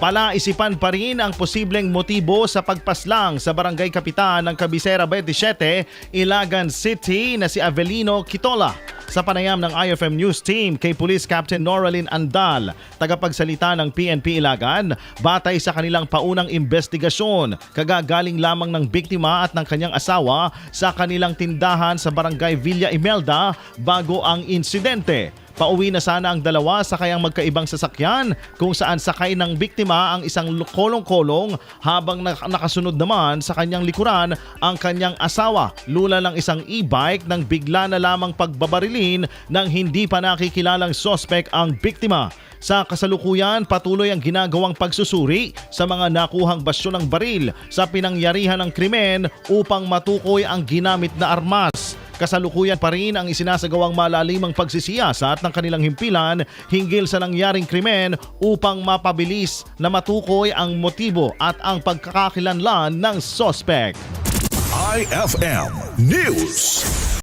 Palaisipan pa rin ang posibleng motibo sa pagpaslang sa barangay kapitan ng Cabecera 27, Ilagan City na si Avelino Quitola. Sa panayam ng IFM News Team kay Police Captain Noralyn Andal, tagapagsalita ng PNP Ilagan, batay sa kanilang paunang investigasyon, kagagaling lamang ng biktima at ng kanyang asawa sa kanilang tindahan sa barangay Villa Imelda bago ang insidente. Pauwi na sana ang dalawa sa kayang magkaibang sasakyan kung saan sakay ng biktima ang isang kolong-kolong habang nak- nakasunod naman sa kanyang likuran ang kanyang asawa. Lula ng isang e-bike nang bigla na lamang pagbabarilin ng hindi pa nakikilalang sospek ang biktima. Sa kasalukuyan, patuloy ang ginagawang pagsusuri sa mga nakuhang basyo ng baril sa pinangyarihan ng krimen upang matukoy ang ginamit na armas. Kasalukuyan pa rin ang isinasagawang malalimang pagsisiyasat ng kanilang himpilan hinggil sa nangyaring krimen upang mapabilis na matukoy ang motibo at ang pagkakakilanlan ng sospek. IFM News.